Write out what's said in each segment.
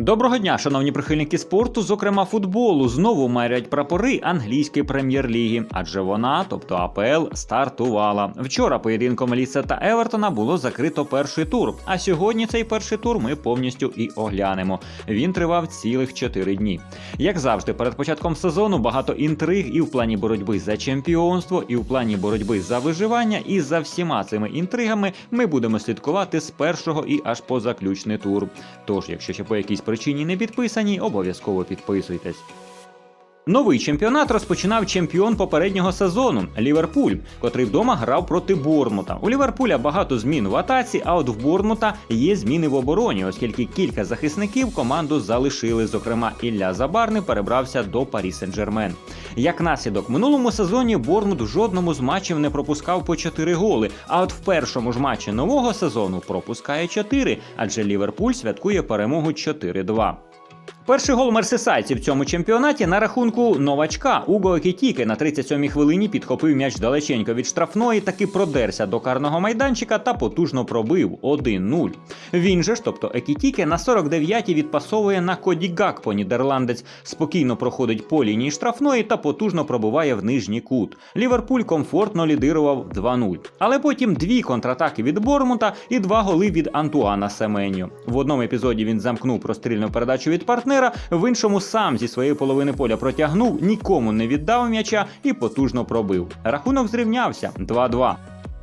Доброго дня, шановні прихильники спорту, зокрема футболу. Знову мерять прапори англійської прем'єр-ліги, адже вона, тобто АПЛ, стартувала. Вчора поєдинком Ліса та Евертона було закрито перший тур. А сьогодні цей перший тур ми повністю і оглянемо. Він тривав цілих 4 дні. Як завжди, перед початком сезону багато інтриг і в плані боротьби за чемпіонство, і в плані боротьби за виживання. І за всіма цими інтригами ми будемо слідкувати з першого і аж по заключний тур. Тож, якщо ще по якійсь причині не підписані, обов'язково підписуйтесь. Новий чемпіонат розпочинав чемпіон попереднього сезону Ліверпуль, котрий вдома грав проти Борнмута. У Ліверпуля багато змін в атаці, а от в Борнмута є зміни в обороні, оскільки кілька захисників команду залишили. Зокрема, Ілля Забарний перебрався до Парі Сен-Жермен. Як наслідок, минулому сезоні Борнмут в жодному з матчів не пропускав по 4 голи. А от в першому ж матчі нового сезону пропускає 4, адже Ліверпуль святкує перемогу 4-2. Перший гол мерсисайців в цьому чемпіонаті на рахунку новачка Уго Екітіке на 37-й хвилині підхопив м'яч далеченько від штрафної, таки продерся до карного майданчика та потужно пробив 1-0. Він же ж, тобто Екітіке, на 49-й відпасовує на Коді Гакпо. Нідерландець спокійно проходить по лінії штрафної та потужно пробиває в нижній кут. Ліверпуль комфортно лідирував 2-0. Але потім дві контратаки від Бормута і два голи від Антуана Семеньо. В одному епізоді він замкнув прострільну передачу від партнера, в іншому сам зі своєї половини поля протягнув, нікому не віддав м'яча і потужно пробив. Рахунок зрівнявся 2-2.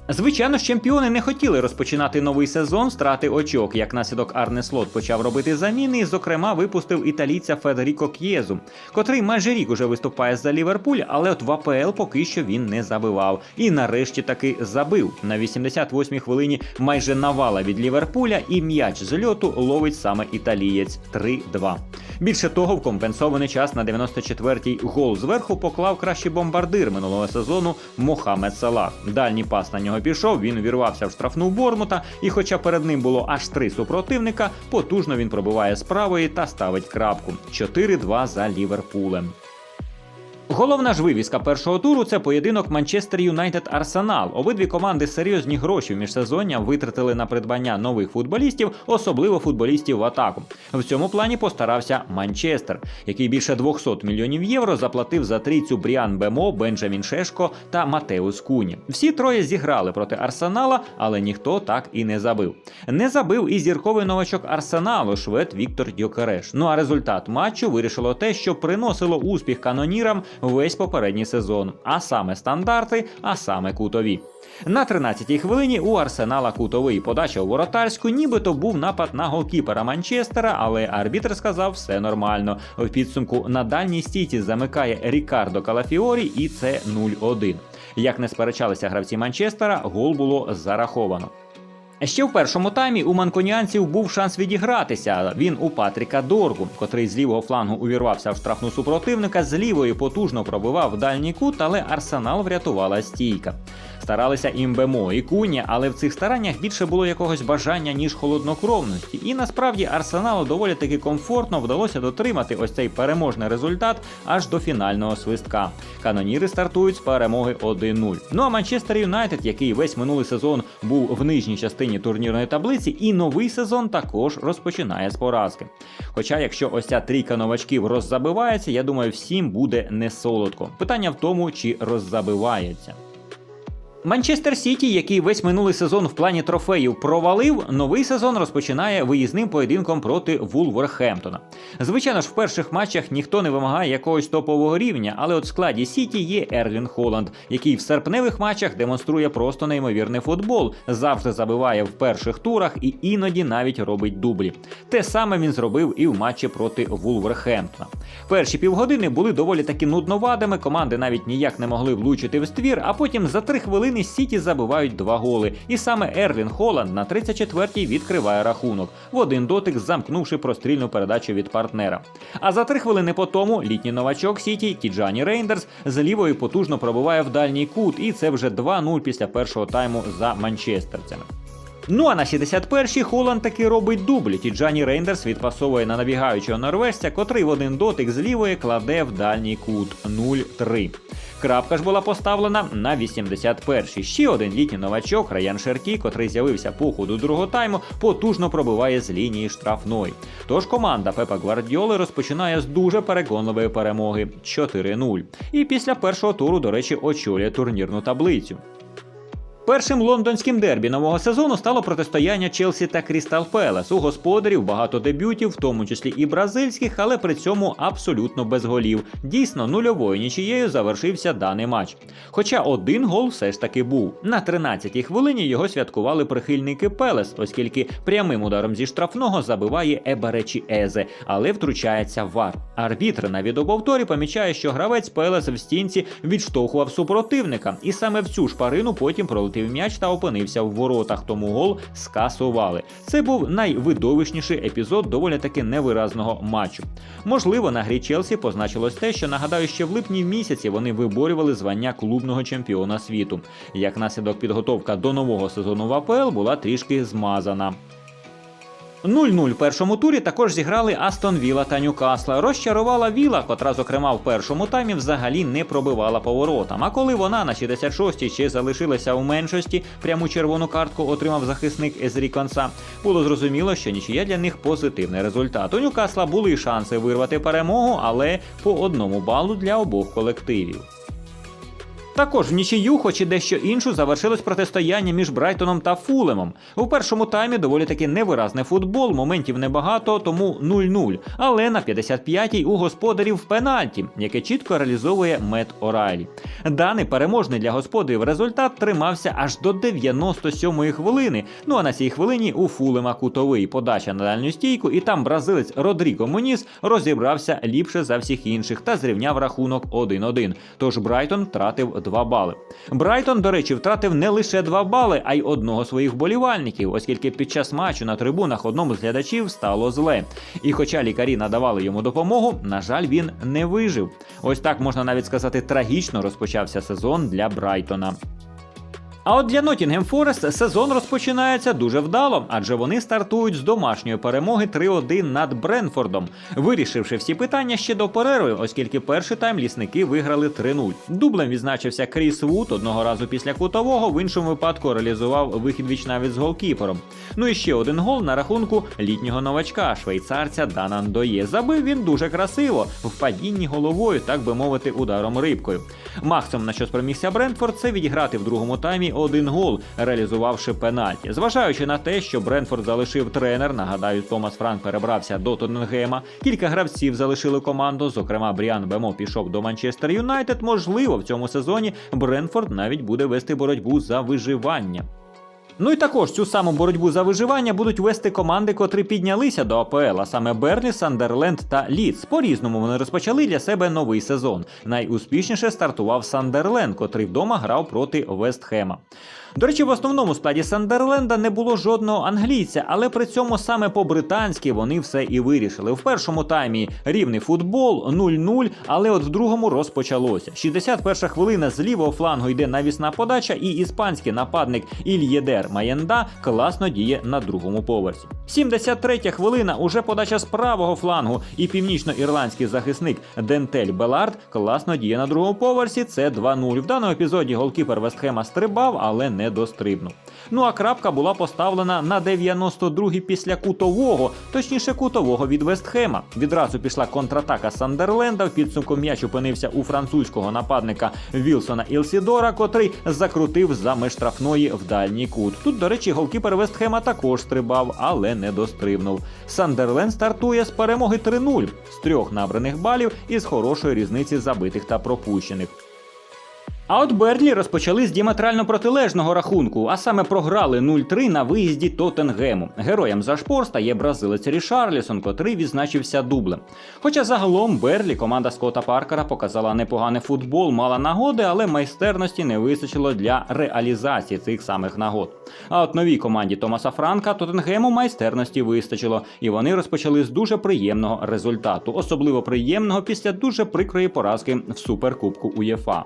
Звичайно ж, чемпіони не хотіли розпочинати новий сезон з трати очок. Як наслідок Арне Слот почав робити заміни, і, зокрема, випустив італійця Федеріко К'єзу, котрий майже рік уже виступає за Ліверпуль, але от в АПЛ поки що він не забивав. І нарешті таки забив. На 88-й хвилині майже навала від Ліверпуля, і м'яч з льоту ловить саме італієць 3-2. Більше того, в компенсований час на 94-й гол зверху поклав кращий бомбардир минулого сезону Мохамед Салах. Дальній пас на нього пішов, він увірвався в штрафну Бормута, і хоча перед ним було аж три супротивника, потужно він пробиває з правої та ставить крапку. 4-2 за Ліверпулем. Головна ж вивіска першого туру це поєдинок Манчестер Юнайтед Арсенал. Обидві команди серйозні гроші в міжсезоння витратили на придбання нових футболістів, особливо футболістів в атаку. В цьому плані постарався Манчестер, який більше 200 мільйонів євро заплатив за трійцю Бріан Бемо, Бенджамін Шешко та Матеус Куні. Всі троє зіграли проти Арсенала, але ніхто так і не забив. Не забив і зірковий новачок Арсеналу, швед Віктор Дьокереш. Ну а результат матчу вирішило те, що приносило успіх канонірам весь попередній сезон, а саме стандарти, а саме кутові. На 13-й хвилині у Арсенала кутовий подача у воротарську, нібито був напад на голкіпера Манчестера, але арбітр сказав все нормально. В підсумку на дальній стійці замикає Рікардо Калафіорі, і це 0-1. Як не сперечалися гравці Манчестера, гол було зараховано. Ще в першому таймі у манконіанців був шанс відігратися. Він у Патріка Доргу, котрий з лівого флангу увірвався в штрафну супротивника, з лівої потужно пробивав дальній кут, але арсенал врятувала стійка. Старалися імбемо і куні, але в цих стараннях більше було якогось бажання, ніж холоднокровності. І насправді арсеналу доволі таки комфортно вдалося дотримати ось цей переможний результат аж до фінального свистка. Каноніри стартують з перемоги 1-0. Ну а Манчестер Юнайтед, який весь минулий сезон був в нижній частині турнірної таблиці, і новий сезон також розпочинає з поразки. Хоча, якщо ось ця трійка новачків роззабивається, я думаю, всім буде не солодко. Питання в тому, чи роззабивається. Манчестер Сіті, який весь минулий сезон в плані трофеїв провалив, новий сезон розпочинає виїзним поєдинком проти Вулверхемптона. Звичайно ж, в перших матчах ніхто не вимагає якогось топового рівня, але от в складі Сіті є Ерлін Холланд, який в серпневих матчах демонструє просто неймовірний футбол, завжди забиває в перших турах і іноді навіть робить дублі. Те саме він зробив і в матчі проти Вулверхемптона. Перші півгодини були доволі таки нудновадими, команди навіть ніяк не могли влучити в ствір, а потім за три хвилини з Сіті забивають два голи. І саме Ерлін Холланд на 34-й відкриває рахунок, в один дотик замкнувши прострільну передачу від партнера. А за три хвилини по тому літній новачок Сіті Тіджані Рейндерс з лівої потужно пробиває в дальній кут, і це вже 2-0 після першого тайму за манчестерцями. Ну а на 61-й Холланд таки робить дубль. Тіджані Рейндерс відпасовує на набігаючого норвежця, котрий в один дотик з лівої кладе в дальній кут 0-3. Крапка ж була поставлена на 81-й. Ще один літній новачок Раян Шеркі, котрий з'явився по ходу другого тайму, потужно пробиває з лінії штрафної. Тож команда Пепа Гвардіоли розпочинає з дуже переконливої перемоги 4-0. І після першого туру, до речі, очолює турнірну таблицю. Першим лондонським дербі нового сезону стало протистояння Челсі та Крістал Пелес. У господарів багато дебютів, в тому числі і бразильських, але при цьому абсолютно без голів. Дійсно, нульовою нічією завершився даний матч. Хоча один гол все ж таки був. На 13-й хвилині його святкували прихильники Пелес, оскільки прямим ударом зі штрафного забиває Ебаречі Езе, але втручається вар. Арбітр на відеоповторі помічає, що гравець Пелес в стінці відштовхував супротивника, і саме в цю шпарину потім пролетів м'яч та опинився в воротах, тому гол скасували. Це був найвидовищніший епізод доволі таки невиразного матчу. Можливо, на грі Челсі позначилось те, що нагадаю, ще в липні місяці вони виборювали звання клубного чемпіона світу. Як наслідок підготовка до нового сезону в АПЛ була трішки змазана. 0-0 в першому турі також зіграли Астон Віла та Ньюкасла. Розчарувала Віла, котра, зокрема, в першому таймі взагалі не пробивала поворотам. А коли вона на 66-й ще залишилася у меншості, пряму червону картку отримав захисник Езрі Конса, було зрозуміло, що нічия для них позитивний результат. У Ньюкасла були шанси вирвати перемогу, але по одному балу для обох колективів. Також в нічию, хоч і дещо іншу, завершилось протистояння між Брайтоном та Фулемом. У першому таймі доволі таки невиразний футбол, моментів небагато, тому 0-0. Але на 55-й у господарів пенальті, яке чітко реалізовує Мет Орайлі. Даний переможний для господарів результат тримався аж до 97-ї хвилини. Ну а на цій хвилині у Фулема кутовий подача на дальню стійку, і там бразилець Родріго Муніс розібрався ліпше за всіх інших та зрівняв рахунок 1-1. Тож Брайтон втратив 2 бали. Брайтон, до речі, втратив не лише 2 бали, а й одного своїх болівальників, оскільки під час матчу на трибунах одному з глядачів стало зле. І хоча лікарі надавали йому допомогу, на жаль, він не вижив. Ось так можна навіть сказати, трагічно розпочався сезон для Брайтона. А от для Nottingham Forest сезон розпочинається дуже вдало, адже вони стартують з домашньої перемоги 3-1 над Бренфордом, вирішивши всі питання ще до перерви, оскільки перший тайм лісники виграли 3-0. Дублем відзначився Кріс Вуд одного разу після кутового, в іншому випадку реалізував вихід вічнавіт з голкіпером. Ну і ще один гол на рахунку літнього новачка, швейцарця Дана Ндоє. Забив він дуже красиво, в падінні головою, так би мовити, ударом рибкою. Максимум на що спромігся Брентфорд, це відіграти в другому таймі один гол, реалізувавши пенальті. Зважаючи на те, що Бренфорд залишив тренер, нагадаю, Томас Франк перебрався до Тоттенгема, кілька гравців залишили команду. Зокрема, Бріан Бемо пішов до Манчестер Юнайтед. Можливо, в цьому сезоні Бренфорд навіть буде вести боротьбу за виживання. Ну і також цю саму боротьбу за виживання будуть вести команди, котрі піднялися до АПЛ, а саме Берні, Сандерленд та Ліц. По-різному вони розпочали для себе новий сезон. Найуспішніше стартував Сандерленд, котрий вдома грав проти Вестхема. До речі, в основному складі Сандерленда не було жодного англійця, але при цьому саме по-британськи вони все і вирішили. В першому таймі рівний футбол 0-0, але от в другому розпочалося. 61 хвилина з лівого флангу йде навісна подача, і іспанський нападник Ільєдер Маєнда класно діє на другому поверсі. 73 хвилина уже подача з правого флангу, і північно-ірландський захисник Дентель Белард класно діє на другому поверсі. Це 2-0. В даному епізоді голкіпер Вестхема стрибав, але не дострибнув. Ну а крапка була поставлена на 92-й після кутового, точніше кутового від Вестхема. Відразу пішла контратака Сандерленда. В підсумку м'яч опинився у французького нападника Вілсона Ілсідора, котрий закрутив за штрафної в дальній кут. Тут, до речі, голкіпер Вестхема також стрибав, але не дострибнув. Сандерленд стартує з перемоги 3-0 з трьох набраних балів і з хорошої різниці забитих та пропущених. А от Берлі розпочали з діаметрально протилежного рахунку, а саме програли 0-3 на виїзді Тоттенгему. Героєм за шпор стає бразилець Рішарлісон, котрий відзначився дублем. Хоча загалом Берлі команда Скотта Паркера показала непоганий футбол, мала нагоди, але майстерності не вистачило для реалізації цих самих нагод. А от новій команді Томаса Франка Тоттенгему майстерності вистачило, і вони розпочали з дуже приємного результату, особливо приємного після дуже прикрої поразки в суперкубку УЄФА.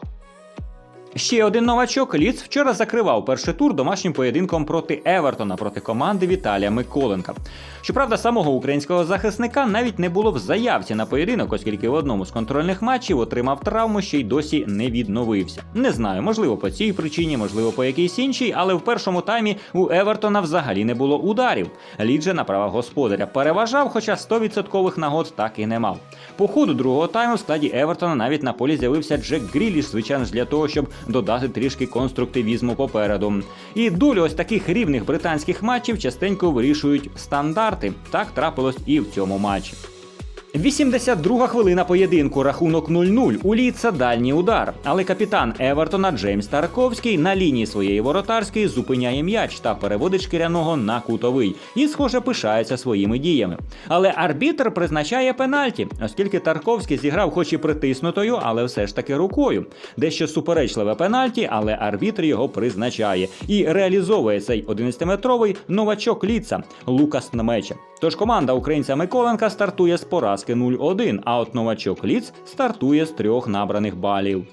Ще один новачок Ліц вчора закривав перший тур домашнім поєдинком проти Евертона проти команди Віталія Миколенка. Щоправда, самого українського захисника навіть не було в заявці на поєдинок, оскільки в одному з контрольних матчів отримав травму, ще й досі не відновився. Не знаю, можливо, по цій причині, можливо, по якійсь іншій, але в першому таймі у Евертона взагалі не було ударів. Лід же на правах господаря переважав, хоча 100% нагод так і не мав. По ходу другого тайму в складі Евертона навіть на полі з'явився Джек Гріліш, звичайно для того, щоб додати трішки конструктивізму попереду. І долю ось таких рівних британських матчів частенько вирішують стандарти. Так трапилось і в цьому матчі. 82 хвилина поєдинку, рахунок 0-0. У Ліца дальній удар. Але капітан Евертона Джеймс Тарковський на лінії своєї воротарської зупиняє м'яч та переводить шкіряного на кутовий і, схоже, пишається своїми діями. Але арбітр призначає пенальті, оскільки Тарковський зіграв, хоч і притиснутою, але все ж таки рукою. Дещо суперечливе пенальті, але арбітр його призначає і реалізовує цей 11-метровий новачок Ліца Лукас Нмеча. Тож команда українця Миколенка стартує з поразки 0-1, а от новачок Ліц стартує з трьох набраних балів.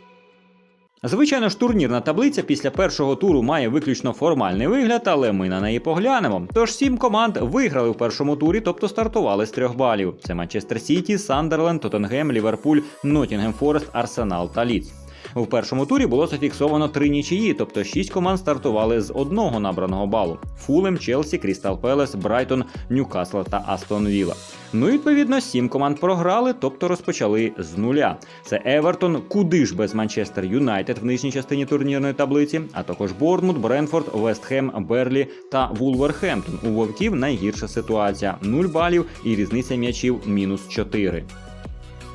Звичайно ж, турнірна таблиця після першого туру має виключно формальний вигляд, але ми на неї поглянемо. Тож сім команд виграли в першому турі, тобто стартували з трьох балів. Це Манчестер Сіті, Сандерленд, Тоттенгем, Ліверпуль, Ноттінгем Форест, Арсенал та Ліц. У першому турі було зафіксовано три нічиї, тобто шість команд стартували з одного набраного балу: Фулем, Челсі, Крістал Пелес, Брайтон, Ньюкасл та Астон Вілла. Ну і відповідно сім команд програли, тобто розпочали з нуля. Це Евертон, куди ж без Манчестер Юнайтед в нижній частині турнірної таблиці, а також Борнмут, Бренфорд, Вестхем, Берлі та Вулверхемптон. У вовків найгірша ситуація: 0 балів і різниця м'ячів мінус 4.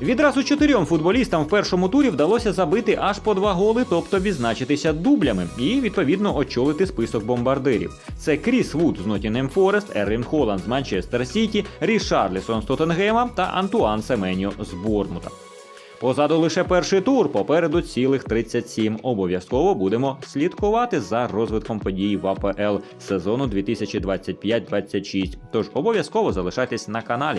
Відразу чотирьом футболістам в першому турі вдалося забити аж по два голи, тобто відзначитися дублями, і відповідно очолити список бомбардирів. Це Кріс Вуд з Ноттінем Форест, Ерлін Холланд з Манчестер Сіті, Рішарлісон з Тоттенгема та Антуан Семеньо з Бормута. Позаду лише перший тур, попереду цілих 37. Обов'язково будемо слідкувати за розвитком подій в АПЛ сезону 2025-26. Тож обов'язково залишайтесь на каналі.